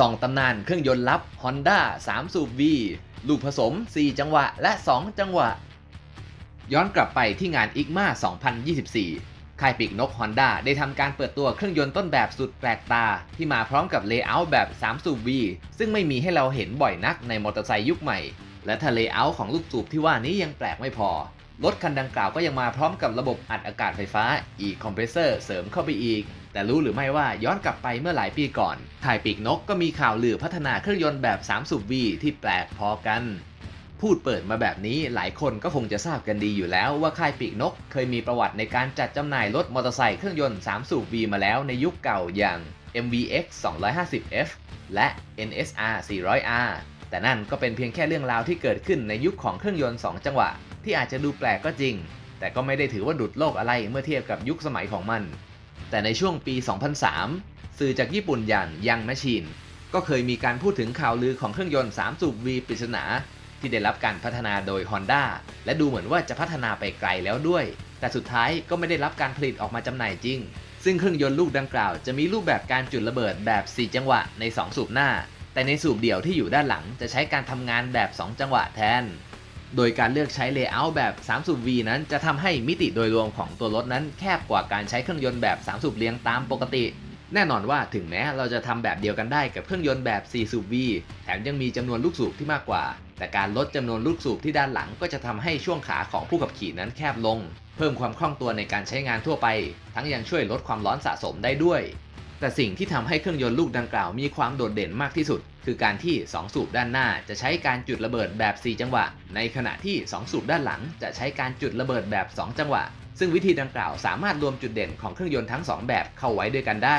ส่องตำนานเครื่องยนต์ลับ Honda 3 สูบ V ลูกผสม 4 จังหวะ และ 2 จังหวะ ย้อนกลับไปที่งาน IGMA 2024 ค่ายปีกนก Honda ได้ทำการเปิดตัวเครื่องยนต์ต้นแบบสุดแปลกตา ที่มาพร้อมกับเลเยอร์แบบ 3 สูบ V ซึ่งไม่มีให้เราเห็นบ่อยนักในมอเตอร์ไซค์ยุคใหม่ และทะเลเยอร์ของลูกสูบที่ว่านี้ยังแปลกไม่พอ รถคันดังกล่าวก็ยังมาพร้อมกับระบบอัดอากาศไฟฟ้า e-compressor เสริมเข้าไปอีก แต่รู้หรือไม่ว่าย้อนกลับไปเมื่อหลายปีก่อน ถ่ายปีกนกก็มีข่าวลือพัฒนาเครื่องยนต์แบบ3สูบ V ที่แปลกพอกัน พูดเปิดมาแบบนี้หลายคนก็คงจะทราบกันดีอยู่แล้วว่าค่ายปีกนก เคยมีประวัติในการจัดจำหน่ายรถมอเตอร์ไซค์เครื่องยนต์3สูบ V มาแล้วในยุคเก่าอย่าง MVX 250F และ NSR 400R แต่นั่นก็เป็นเพียงแค่เรื่องราวที่เกิดขึ้นในยุคของเครื่องยนต์ 2 จังหวะ ที่อาจจะดูแปลกก็จริง แต่ก็ไม่ได้ถือว่าดุดโลกอะไรเมื่อเทียบกับยุคสมัยของมัน แต่ในช่วงปี 2003 สื่อจากญี่ปุ่นอย่างยังแมชชีนก็เคยมีการพูดถึงข่าวลือของเครื่องยนต์3สูบ V ปริศนา ที่ได้รับการพัฒนาโดย Honda และดูเหมือนว่าจะพัฒนาไปไกลแล้วด้วย แต่สุดท้ายก็ไม่ได้รับการผลิตออกมาจำหน่ายจริง ซึ่งเครื่องยนต์ลูกดังกล่าวจะมีรูปแบบการจุดระเบิดแบบ 4 จังหวะใน 2 สูบหน้า แต่ในสูบเดี่ยวที่อยู่ด้านหลังจะใช้การทำงานแบบ 2 จังหวะแทน โดยการเลือกใช้เลเยอร์แบบ 3 สูบ V นั้นจะทำให้มิติโดยรวมของตัวรถนั้นแคบกว่าการใช้เครื่องยนต์แบบ 3 สูบเรียงตามปกติ แน่นอนว่าถึงแม้เราจะทำแบบเดียวกันได้กับเครื่องยนต์แบบ 4 สูบ V แถมยังมีจำนวนลูกสูบที่มากกว่า แต่การลดจำนวนลูกสูบที่ด้านหลังก็จะทำให้ช่วงขาของผู้ขับขี่นั้นแคบลง เพิ่มความคล่องตัวในการใช้งานทั่วไป ทั้งยังช่วยลดความร้อนสะสมได้ด้วย แต่สิ่งที่ทำให้เครื่องยนต์ลูกดังกล่าวมีความโดดเด่นมากที่สุด คือการที่ 2 สูบด้านหน้าจะใช้การจุดระเบิดแบบ 4 จังหวะ ในขณะที่ 2 สูบด้านหลังจะใช้การจุดระเบิดแบบ 2 จังหวะ ซึ่งวิธีดังกล่าวสามารถรวมจุดเด่นของเครื่องยนต์ทั้ง 2 แบบเข้าไว้ด้วยกันได้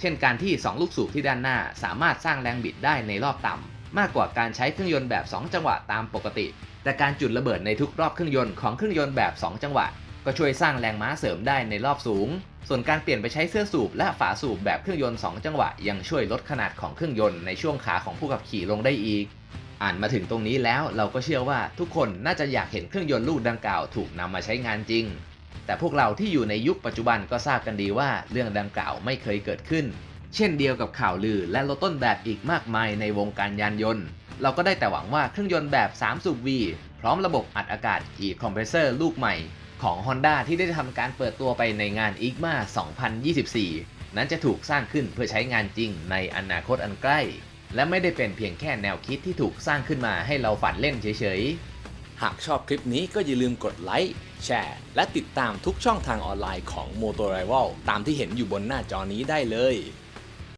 เช่นการที่ 2 ลูกสูบที่ด้านหน้าสามารถสร้างแรงบิดได้ในรอบต่ำมากกว่าการใช้เครื่องยนต์แบบ 2 จังหวะตามปกติ แต่การจุดระเบิดในทุกรอบเครื่องยนต์ของเครื่องยนต์แบบ 2 จังหวะ ก็ช่วยสร้างแรงม้าเสริมได้ในรอบสูง ส่วนการเปลี่ยนไปใช้เสื้อสูบและฝาสูบแบบเครื่องยนต์ 2 จังหวะ ยังช่วยลดขนาดของเครื่องยนต์ในช่วงขาของผู้ขับขี่ลงได้อีก อ่านมาถึงตรงนี้แล้วเราก็เชื่อว่าทุกคนน่าจะอยากเห็นเครื่องยนต์ลูกดังกล่าวถูกนำมาใช้งานจริง แต่พวกเราที่อยู่ในยุคปัจจุบันก็ทราบกันดีว่าเรื่องดังกล่าวไม่เคยเกิดขึ้น เช่นเดียวกับข่าวลือและรถต้นแบบอีกมากมายในวงการยานยนต์ เราก็ได้แต่หวังว่าเครื่องยนต์แบบ3สูบ V พร้อมระบบอัดอากาศ e-compressor ลูกใหม่ ของ Honda ที่ได้ทำการเปิดตัวไปในงาน IGMA 2024 นั้นจะถูกสร้างขึ้นเพื่อใช้งานจริงในอนาคตอันใกล้ และไม่ได้เป็นเพียงแค่แนวคิดที่ถูกสร้างขึ้นมาให้เราฝันเล่นเฉยๆ หากชอบคลิปนี้ก็อย่าลืมกดไลค์แชร์และติดตามทุกช่องทางออนไลน์ของ m o t o r i v a l ตามที่เห็นอยู่บนหน้าจอนี้ได้เลย